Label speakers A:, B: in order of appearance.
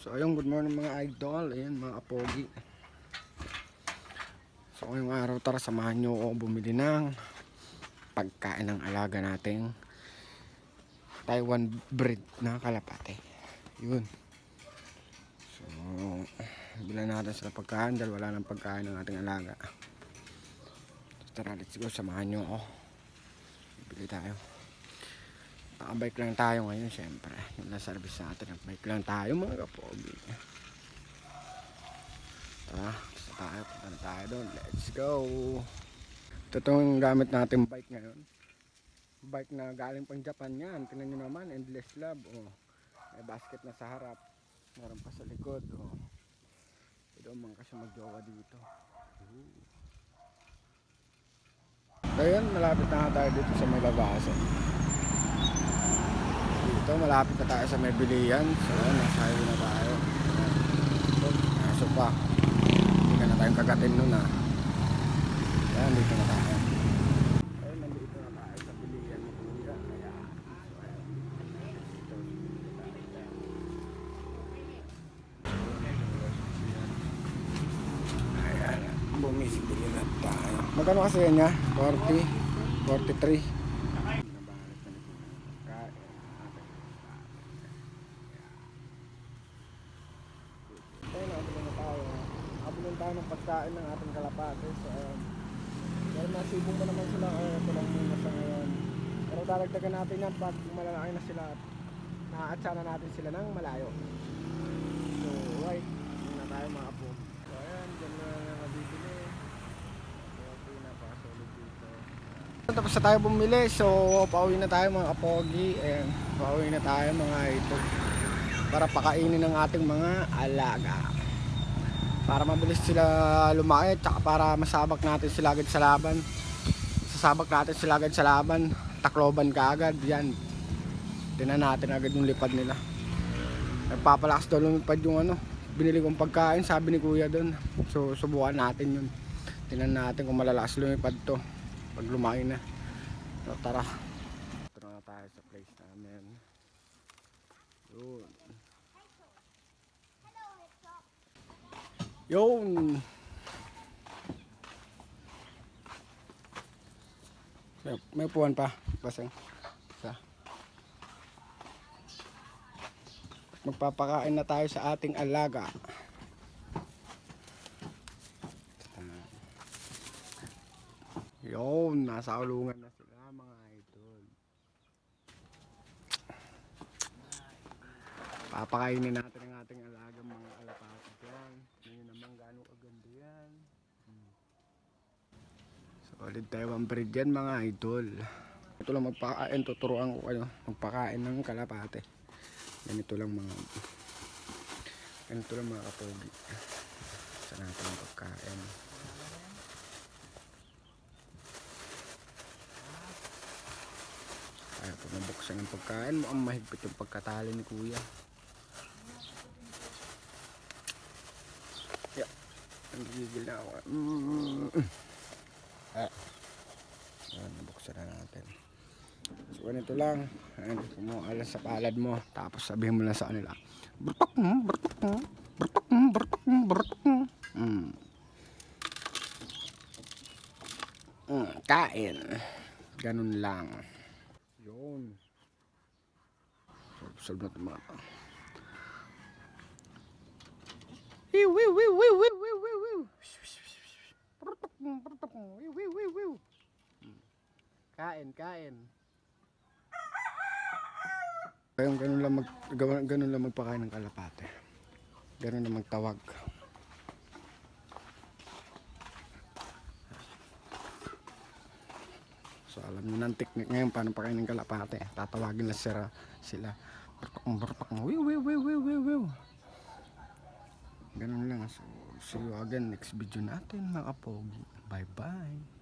A: So ayun, good morning mga idol. Ayan, mga apogi. So ngayong araw, tara samahan nyo ako bumili ng pagkain ng alaga nating Taiwan breed na kalapate. Yun. So, bilan natin sila pagkain dahil wala nang pagkain ng ating alaga. So, tara, let's go. Samahan nyo ako. Bibili tayo. Nakabike lang tayo ngayon, syempre. Yung na service natin, bike lang tayo mga kapogi. Tara, sa tayo, punta tayo doon. Let's go! Ito itong gamit natin bike ngayon. Bike na galing pang Japan yan. Tingnan nyo naman, endless love. Oh. May basket na sa harap. Meron pa sa likod. Oh. Ito man kasi magjowa dito. Ooh. Yun, malapit na tayo dito sa may labasan. Dito, malapit na tayo sa may bilian. So, nasa highway na tayo. So, aso pa. Hindi ka na tayong kagatin nun ah. Ayan, dito na. Ayun, nandito na tayo sa bilian tayo. Ayan. Bumisibili na tayo. Magkano kasi yan niya? 40? 43? Ayun, nakabulan na tayo. Nakabulan tayo ng pagkain ng ating kalapate. So, ayun. Pero nasibong pa naman sila. Kaya ito lang muna sa ngayon. Pero dadagdagan natin yan pag malalaki na sila. Naatsa na natin sila ng malayo. So, right. Yun na tayo mga apo. So, ayan. Diyan na na nabibili. So, okay na pa. Solid dito. Tapos na tayo bumili. So, pauwi na tayo mga kapogi. Ayan. Pauwi na tayo mga ito para pakainin ng ating mga alaga para mabilis sila lumaki tsaka para masabak natin sila agad sa laban. Sasabak natin sila agad sa laban. Takloban ka agad yan. Tinan natin agad yung lipad nila. Nagpapalakas daw lumipad yung ano. Binili kong pagkain sabi ni kuya doon. So subukan natin yun. Tinan natin kung malalakas lumipad to. Pag lumaki na. So tara. Ito tayo sa place namin. Yun Yun. May, may puwan pa. Basang. Isa. Magpapakain na tayo sa ating alaga. Yun. Nasa ulungan na sila mga idol. Papakainin natin ang ating alaga mga alapati yan. Ngayon naman gaano kaganda yan. Hmm. Solid Taiwan breed yan mga idol. Ito lang magpakain, tuturuan ko kayo magpakain ng kalapate. Ganito lang mga ganito lang mga kapogi. Sa natin ang pagkain. Kaya pag nabuksan ang pagkain, mukhang mahigpit yung pagkatali ni kuya. Yeah. Ang gigil na ako. Mm. Ah. Ayan, nabuksan na natin. So, ganito lang. Ayan, kumuha sa palad mo. Tapos sabihin mo lang sa kanila. Bertok mo, bertok mo, bertok mo, bertok mo, bertok mo. Mm. Mm, kain. Ganun lang. Yun. Solve na ito mga. Wiw, wiw, wiw, wiw, wiw, wiw, wiw, wiw, wiw. Kain, kain. Kaya ganun lang mag ganun lang magpakain ng kalapate. Ganun lang magtawag. So alam niyo ng technique ngayon paano pakain ng kalapate. Tatawagin lang sila sila. Prutok, prutok, wiw, wiw, wiw, wiw, wiw, wiw. Ganun lang. So, see you again next video natin mga pogi. Bye-bye.